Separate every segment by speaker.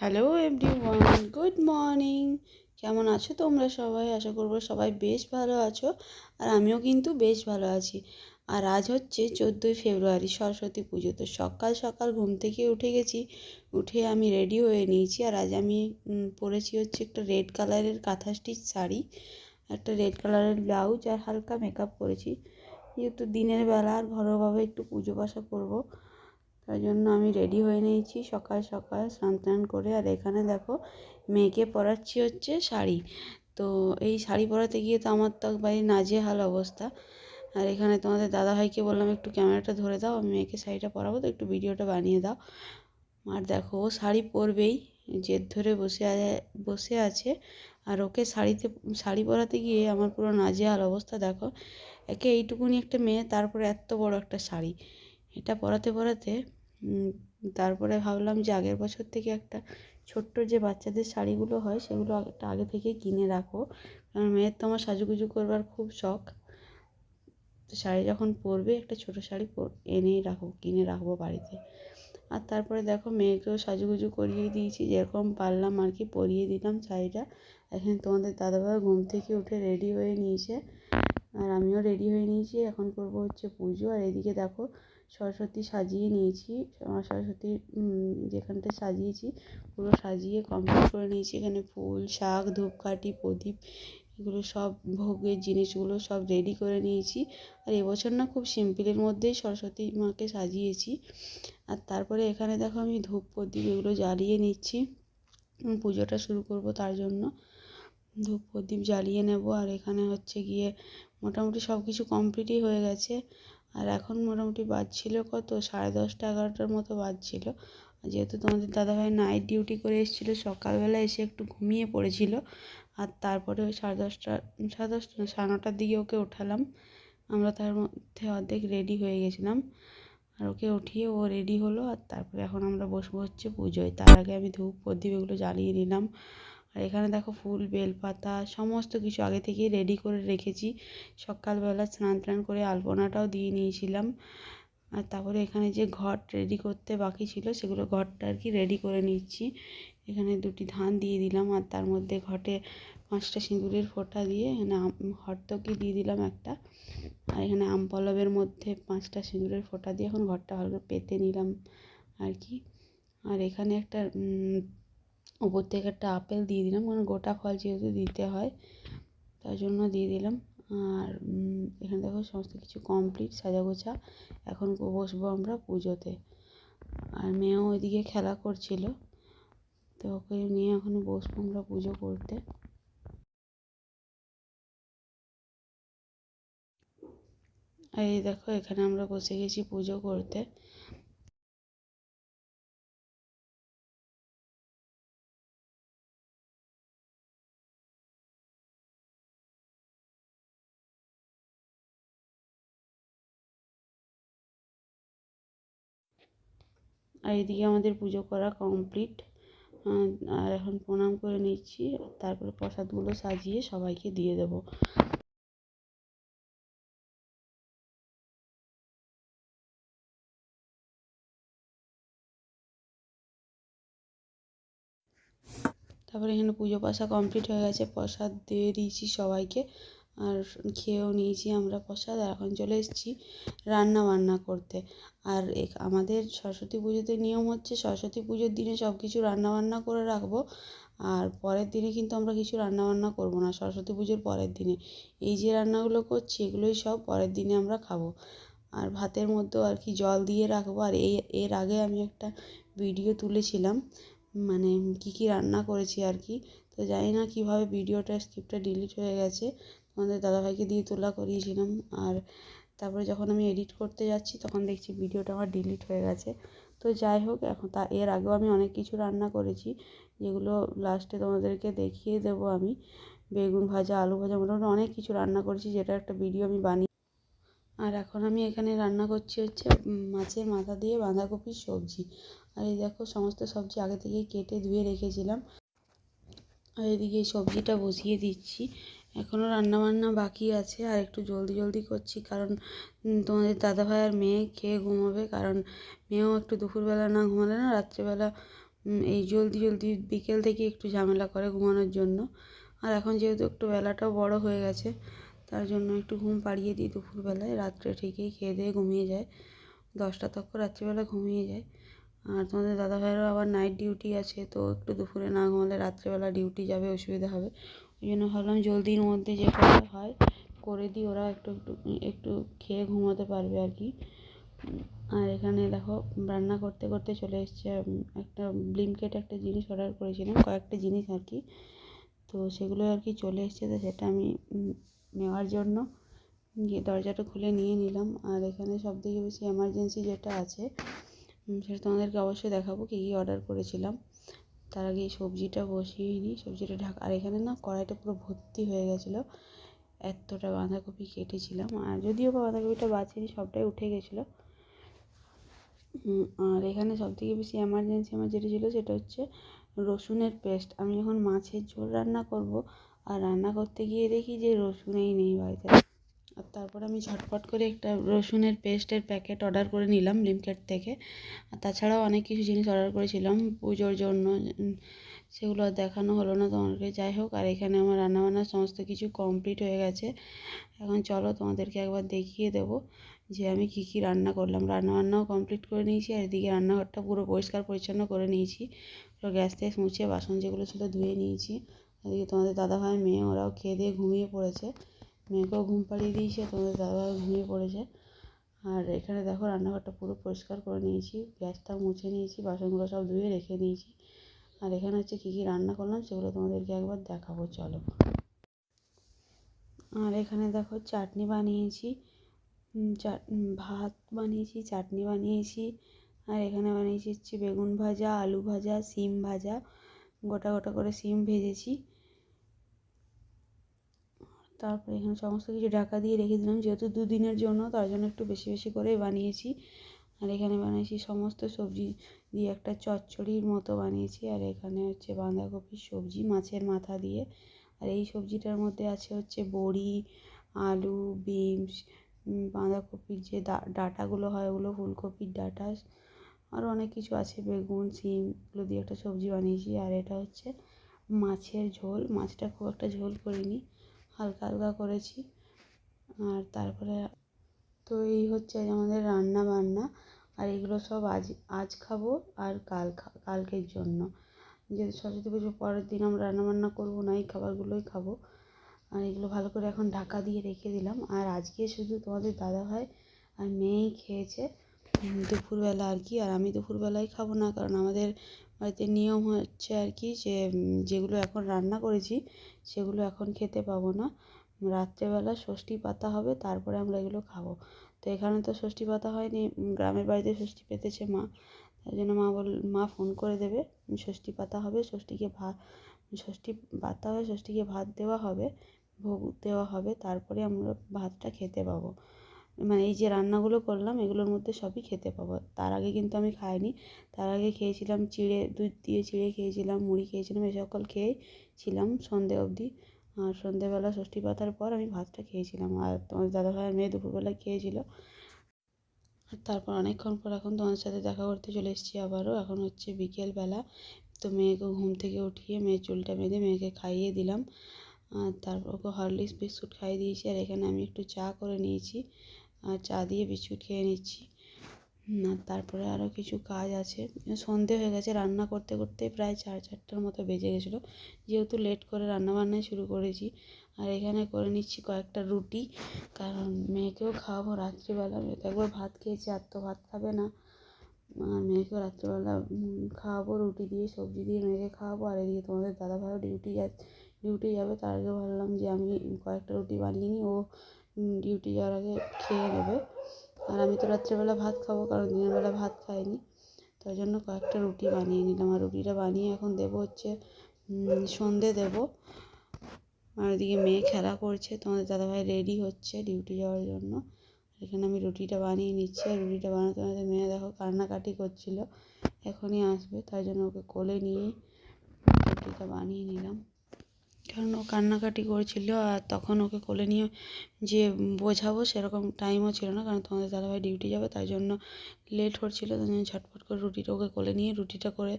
Speaker 1: Hello everyone good morning কেমন আছো তোমরা সবাই? আশা করব সবাই বেশ ভালো আছো, আর আমিও কিন্তু বেশ ভালো আছি। আর আজ হচ্ছে চোদ্দোই ফেব্রুয়ারি, সরস্বতী পুজো। তো সকাল সকাল ঘুম থেকে উঠে গেছি, উঠে আমি রেডি হয়ে নিয়েছি। আর আজ আমি পরেছি হচ্ছে একটা রেড কালারের কাঁথা স্টিচ শাড়ি, একটা রেড কালারের ব্লাউজ আর হালকা মেকআপ করেছি। যেহেতু দিনের বেলা আর ঘরোয়াভাবে একটু পুজো পাশা করব তাই জন্য আমি রেডি হয়ে নিয়েছি সকাল সকাল স্নান টান করে। আর এখানে দেখো মেয়েকে পরাচ্ছি হচ্ছে শাড়ি। তো এই শাড়ি পরাতে গিয়ে তো আমার তো একবারে নাজেহাল অবস্থা। আর এখানে তোমাদের দাদাভাইকে বললাম, একটু ক্যামেরাটা ধরে দাও, আমি মেয়েকে শাড়িটা পরাবো, তো একটু ভিডিওটা বানিয়ে দাও। আর দেখো, ও শাড়ি পরবেই, জেদ ধরে বসে বসে আছে। আর ওকে শাড়িতে, শাড়ি পরাতে গিয়ে আমার পুরো নাজেহাল অবস্থা। দেখো, একে এইটুকুনি একটা মেয়ে, তারপরে এত বড় একটা শাড়ি। এটা পরাতে পরাতে তারপরে ভাবলাম যে আগের বছর থেকে একটা ছোট্ট যে বাচ্চাদের শাড়িগুলো হয় সেগুলো একটা আগে থেকে কিনে রাখো। কারণ মেয়ের তো আমার সাজুগুজু করবার খুব শখ। তো শাড়ি যখন পরবে একটা ছোটো শাড়ি এনেই রাখো, কিনে রাখব বাড়িতে। আর তারপরে দেখো মেয়েকেও সাজুগুজু করিয়ে দিয়েছি, যেরকম পারলাম আর কি পরিয়ে দিলাম শাড়িটা। এখানে তোমাদের দাদাভাই ঘুম থেকে উঠে রেডি হয়ে নিয়েছে। আর আমিও রেডি হয়ে নিয়েছি, এখন করব হচ্ছে পুজো। আর এদিকে দেখো সরস্বতী সাজিয়ে নিয়েছি। মা সরস্বতীর যেখানটা সাজিয়েছি, পুরো সাজিয়ে কমপ্লিট করে নিয়েছি। এখানে ফুল, শাক, ধূপকাঠি, প্রদীপ, এগুলো সব, ভোগের জিনিসগুলো সব রেডি করে নিয়েছি। আর এবছর না খুব সিম্পলের মধ্যেই সরস্বতী মাকে সাজিয়েছি। আর তারপরে এখানে দেখো আমি ধূপ, প্রদীপ এগুলো জ্বালিয়ে নিচ্ছি। পুজোটা শুরু করব তার জন্য। ধূপ, প্রদীপ জ্বালিয়ে নেব। আর এখানে হচ্ছে গিয়ে মোটামুটি সব কিছু কমপ্লিটই হয়ে গেছে। আর এখন মোটামুটি বাজছিল কত? সাড়ে দশটা, এগারোটার মতো বাজছিল। যেহেতু তোমাদের দাদাভাই নাইট ডিউটি করে এসেছিল, সকালবেলা এসে একটু ঘুমিয়ে পড়েছিল। আর তারপরে ওই সাড়ে দশটা সাড়ে দশটা না, সাড়ে নটার দিকে ওকে ওঠালাম। আমরা তার মধ্যে অর্ধেক রেডি হয়ে গেছিলাম। আর ওকে উঠিয়ে ও রেডি হলো। আর তারপরে এখন আমরা বসবো হচ্ছে পুজোয়। তার আগে আমি ধূপ প্রদীপ এগুলো জ্বালিয়ে নিলাম। আর এখানে দেখো ফুল, বেলপাতা, সমস্ত কিছু আগে থেকেই রেডি করে রেখেছি। সকালবেলা স্নান টান করে আলপনাটাও দিয়ে নিয়েছিলাম। আর তারপরে এখানে যে ঘট রেডি করতে বাকি ছিল, সেগুলো ঘরটা আর কি রেডি করে নিচ্ছি। এখানে দুটি ধান দিয়ে দিলাম আর তার মধ্যে ঘটে পাঁচটা সিঁদুরের ফোঁটা দিয়ে এখানে হরতকি দিয়ে দিলাম একটা। আর এখানে আম পলবের মধ্যে পাঁচটা সিঁদুরের ফোঁটা দিয়ে এখন ঘরটা ভালো করে পেতে নিলাম আর কি। আর এখানে একটা ওপর থেকে একটা আপেল দিয়ে দিলাম, কারণ গোটা ফল যেহেতু দিতে হয় তাই জন্য দিয়ে দিলাম। আর এখানে দেখো সমস্ত কিছু কমপ্লিট সাজা গোছা এখন বসবো আমরা পুজোতে। আর মেয়েও ওইদিকে খেলা করছিল, তো ওকে নিয়ে এখন বসবো আমরা পুজো করতে। আর এই দেখো, এখানে আমরা বসে গেছি পুজো করতে। আর এদিকে আমাদের পুজো করা কমপ্লিট আর এখন প্রণাম করে নিচ্ছি, তারপরে প্রসাদগুলো সাজিয়ে সবাইকে দিয়ে দেবো। তারপরে এখানে পুজো পাশা কমপ্লিট হয়ে গেছে, প্রসাদ দিয়ে দিয়েছি সবাইকে। আর খেয়েও নিয়েছি আমরা প্রসাদ আর এখন চলে এসেছি রান্না বান্না করতে। আর আমাদের সরস্বতী পুজোতে নিয়ম হচ্ছে সরস্বতী পুজোর দিনে সব কিছু রান্না বান্না করে রাখব। আর পরের দিনে কিন্তু আমরা কিছু রান্না বান্না করব না, সরস্বতী পুজোর পরের দিনে। এই যে রান্নাগুলো করছি এগুলোই সব পরের দিনে আমরা খাব। আর ভাতের মধ্যেও আর কি জল দিয়ে রাখব। আর এই এর আগে আমি একটা ভিডিও তুলেছিলাম মানে কী কী রান্না করেছি আর কি। তো জানি না কীভাবে ভিডিওটা স্ক্রিপ্টটা ডিলিট হয়ে গেছে। তোমাদের দাদাভাইকে দিয়ে তোলা করিয়েছিলাম। আর তারপরে যখন আমি এডিট করতে যাচ্ছি, তখন দেখছি ভিডিওটা আমার ডিলিট হয়ে গেছে। তো যাই হোক, এখন তা, এর আগেও আমি অনেক কিছু রান্না করেছি, যেগুলো লাস্টে তোমাদেরকে দেখিয়ে দেবো আমি। বেগুন ভাজা, আলু ভাজা, মোটামুটি অনেক কিছু রান্না করেছি, যেটা একটা ভিডিও আমি বানিয়ে আর এখন আমি এখানে রান্না করছি হচ্ছে মাছের মাথা দিয়ে বাঁধাকপির সবজি। আর এই দেখো, সমস্ত সবজি আগে থেকেই কেটে ধুয়ে রেখেছিলাম। আর এদিকে সবজিটা বসিয়ে দিচ্ছি। এখনও রান্নাবান্না বাকি আছে, আর একটু জলদি জলদি করছি, কারণ তোমাদের দাদাভাই আর মেয়ে খেয়ে ঘুমোবে? কারণ মেয়েও একটু দুপুরবেলা না ঘুমালে না, রাত্রেবেলা এই জলদি জলদি বিকেল থেকে একটু ঝামেলা করে ঘুমানোর জন্য। আর এখন যেহেতু একটু বেলাটাও বড় হয়ে গেছে, তার জন্য একটু ঘুম পাড়িয়ে দিই দুপুরবেলায়, রাত্রে ঠিকই খেয়ে দিয়ে ঘুমিয়ে যায়। দশটা তক রাত্রিবেলা ঘুমিয়ে যায়। আর তোমাদের দাদাভাইয়েরও আবার নাইট ডিউটি আছে, তো একটু দুপুরে না ঘুমালে রাত্রেবেলা ডিউটি যাবে, অসুবিধা হবে। ওই জন্য ভাবলাম জলদির মধ্যে যে করা হয়, করে দিই। ওরা একটু একটু একটু খেয়ে ঘুমাতে পারবে আর কি। আর এখানে দেখো, রান্না করতে করতে চলে এসছে একটা ব্লিমকেট একটা জিনিস অর্ডার করেছিলাম, কয়েকটা জিনিস আর কি। তো সেগুলো আর কি চলে এসছে, তো সেটা আমি নেওয়ার জন্য গিয়ে দরজাটা খুলে নিয়ে নিলাম। আর এখানে সব থেকে বেশি এমার্জেন্সি যেটা আছে সেটা তোমাদেরকে অবশ্যই দেখাবো, কী কী অর্ডার করেছিলাম। তার আগে সবজিটা বসিয়ে নিই সবজিটা ঢাকা আর এখানে না কড়াইটা পুরো ভর্তি হয়ে গেছিল। এতটা বাঁধাকপি কেটেছিলাম। আর যদিও বা বাঁধাকপিটা বাঁচিনি, সবটাই উঠে গেছিল। আর এখানে সবথেকে বেশি এমার্জেন্সি আমার যেটা ছিল সেটা হচ্ছে রসুনের পেস্ট আমি যখন মাছের ঝোল রান্না করব, আর রান্না করতে গিয়ে দেখি যে রসুনেই নেই বাড়িতে। আর তারপর আমি ঝটপট করে একটা রসুনের পেস্টের প্যাকেট অর্ডার করে নিলাম ব্লিঙ্কেট থেকে। আর তাছাড়াও অনেক কিছু জিনিস অর্ডার করেছিলাম, পুজোর জন্য সেগুলো দেখানো হলো না তোমাদেরকে। যাই হোক, আর এখানে আমার রান্নাবান্না সমস্ত কিছু কমপ্লিট হয়ে গেছে। এখন চলো তোমাদেরকে একবার দেখিয়ে দেবো যে আমি কী কী রান্না করলাম। রান্নাবান্নাও কমপ্লিট করে নিয়েছি, আর এদিকে রান্নাঘরটা পুরো পরিষ্কার পরিচ্ছন্ন করে নিয়েছি। পুরো গ্যাস ট্যাস মুছে বাসন যেগুলো ছিল ধুয়ে নিয়েছি। এদিকে তোমাদের দাদাভাই মেয়ে, ওরাও খেয়ে দিয়ে ঘুমিয়ে পড়েছে। মেয়েকেও ঘুম পাড়িয়ে দিয়েছে তোমাদের দাদাভাই ঘুমিয়ে পড়েছে। আর এখানে দেখো রান্নাঘরটা পুরো পরিষ্কার করে নিয়েছি গ্যাসটা মুছে নিয়েছি, বাসনগুলো সব ধুয়ে রেখে দিয়েছি। আর এখানে হচ্ছে কী কী রান্না করলাম সেগুলো তোমাদেরকে একবার দেখাবো, চলো। আর এখানে দেখো চাটনি বানিয়েছি ভাত বানিয়েছি, চাটনি বানিয়েছি। আর এখানে বানিয়েছি হচ্ছে বেগুন ভাজা, আলু ভাজা, সিম ভাজা, গোটা গোটা করে সিম ভেজেছি। তারপরে এখানে সমস্ত কিছু ঢাকা দিয়ে রেখে দিলাম। যেহেতু দুদিনের জন্য, তার জন্য একটু বেশি বেশি করেই বানিয়েছি। আর এখানে বানিয়েছি সমস্ত সবজি দিয়ে একটা চচ্চড়ির মতো বানিয়েছি। আর এখানে হচ্ছে বাঁধাকপির সবজি মাছের মাথা দিয়ে। আর এই সবজিটার মধ্যে আছে হচ্ছে বড়ি, আলু, বিনস বাঁধাকপির যে ডাঁটাগুলো হয় ওগুলো, ফুলকপির ডাঁটা আরও অনেক কিছু আছে, বেগুন শিম এগুলো দিয়ে একটা সবজি বানিয়েছি। আর এটা হচ্ছে মাছের ঝোল। মাছটা খুব একটা ঝোল করিনি। হালকা হালকা করেছি। আর তারপরে তো এই হচ্ছে আমাদের রান্না বান্না। আর এগুলো সব আজ আজ খাব আর কাল কালকের জন্য। যে সরস্বতী পুজোর পরের দিন আমরা রান্না বান্না করব না, এই খাবারগুলোই খাব। আর এগুলো ভালো করে এখন ঢাকা দিয়ে রেখে দিলাম। আর আজকে শুধু তোমাদের দাদা ভাই আর মেয়েই খেয়েছে। দুপুরবেলা আর কি। আর আমি দুপুরবেলায় খাব না, কারণ আমাদের বাড়িতে নিয়ম হচ্ছে আর কি যে যেগুলো এখন রান্না করেছি, সেগুলো এখন খেতে পাবো না। রাত্রেবেলা ষষ্ঠী পাতা হবে, তারপরে আমরা এগুলো খাব। তো এখানে তো ষষ্ঠী পাতা হয়নি গ্রামের বাড়িতে ষষ্ঠী পেতেছে মা। তাই জন্য মা বল, মা ফোন করে দেবে ষষ্ঠী পাতা হবে, ষষ্ঠীকে ভাত ষষ্ঠী পাতা হবে ষষ্ঠীকে ভাত দেওয়া হবে, ভোগ দেওয়া হবে, তারপরে আমরা ভাতটা খেতে পাবো। মানে এই যে রান্নাগুলো করলাম, এগুলোর মধ্যে সবই খেতে পাবো। তার আগে কিন্তু আমি খাইনি। তার আগে খেয়েছিলাম চিড়ে, দুধ দিয়ে চিড়ে খেয়েছিলাম, মুড়ি খেয়েছিলাম এই সকল খেয়েই ছিলাম সন্ধে অবধি। আর সন্ধেবেলা ষষ্ঠী পাতার পর আমি ভাতটা খেয়েছিলাম। আর তোমার দাদাভাইয়ের মেয়ে দুপুরবেলা খেয়েছিল। তারপর অনেকক্ষণ পর এখন তোমাদের সাথে দেখা করতে চলে এসেছি আবারও। এখন হচ্ছে বিকেলবেলা। তো মেয়েকে ঘুম থেকে উঠিয়ে মেয়ের চুলটা বেঁধে মেয়েকে খাইয়ে দিলাম। আর তারপর ওকে হরলিক্স বিস্কুট খাইয়ে দিয়েছি আর এখানে আমি একটু চা করে নিয়েছি। আর চা দিয়ে বিস্কুট খেয়ে নিচ্ছি। আর তারপরে আরও কিছু কাজ আছে। সন্ধে হয়ে গেছে, রান্না করতে করতে প্রায় চার চারটার মতো বেজে গেছিল। যেহেতু লেট করে রান্নাবান্নাই শুরু করেছি, আর এখানে করে নিচ্ছি কয়েকটা রুটি। কারণ মেয়েকেও খাওয়াবো রাত্রিবেলা। একবার ভাত খেয়েছি, আর তো ভাত খাবে না। আর মেয়েকেও রাত্রিবেলা খাওয়াবো, রুটি দিয়ে, সবজি দিয়ে মেয়েকে খাওয়াবো। আর এদিকে তোমাদের দাদাভাইও ডিউটি ডিউটি যাবে, তার আগে ভাবলাম যে আমি কয়েকটা রুটি বানিয়ে নিই, ও ডিউটি যাওয়ার আগে খেয়ে নেবে। আর আমি তো রাত্রেবেলা ভাত খাব, কারণ দিনের বেলা ভাত খাইনি। তাই জন্য কয়েকটা রুটি বানিয়ে নিলাম। আর রুটিটা বানিয়ে এখন দেবো হচ্ছে সন্ধে দেবো। আর এদিকে মেয়ে খেলা করছে, তোমাদের দাদাভাই রেডি হচ্ছে ডিউটি যাওয়ার জন্য। এখানে আমি রুটিটা বানিয়ে নিচ্ছি। আর রুটিটা বানাতে বানাতে মেয়ে দেখো কান্নাকাটি করছিল, এখনই আসবে। তাই জন্য ওকে কোলে নিয়ে রুটিটা বানিয়ে নিলাম। কারণ ও কান্নাকাটি করেছিল আর তখন ওকে কোলে নিয়ে যে বোঝাবো সেরকম টাইমও ছিল না কারণ তোমাদের দাদাভাই ডিউটি যাবে, তাই জন্য লেট হচ্ছিল, তাই জন্য ঝটপট করে রুটিটা ওকে কোলে নিয়ে রুটিটা করে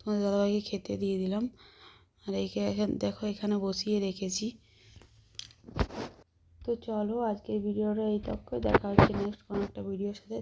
Speaker 1: তোমাদের দাদাভাইকে খেতে দিয়ে দিলাম। আর এইকে এখন, দেখো এখানে বসিয়ে রেখেছি। তো চলো আজকের ভিডিওটা এই তক্ক দেখা হচ্ছে নেক্সট কোনো একটা ভিডিওর সাথে।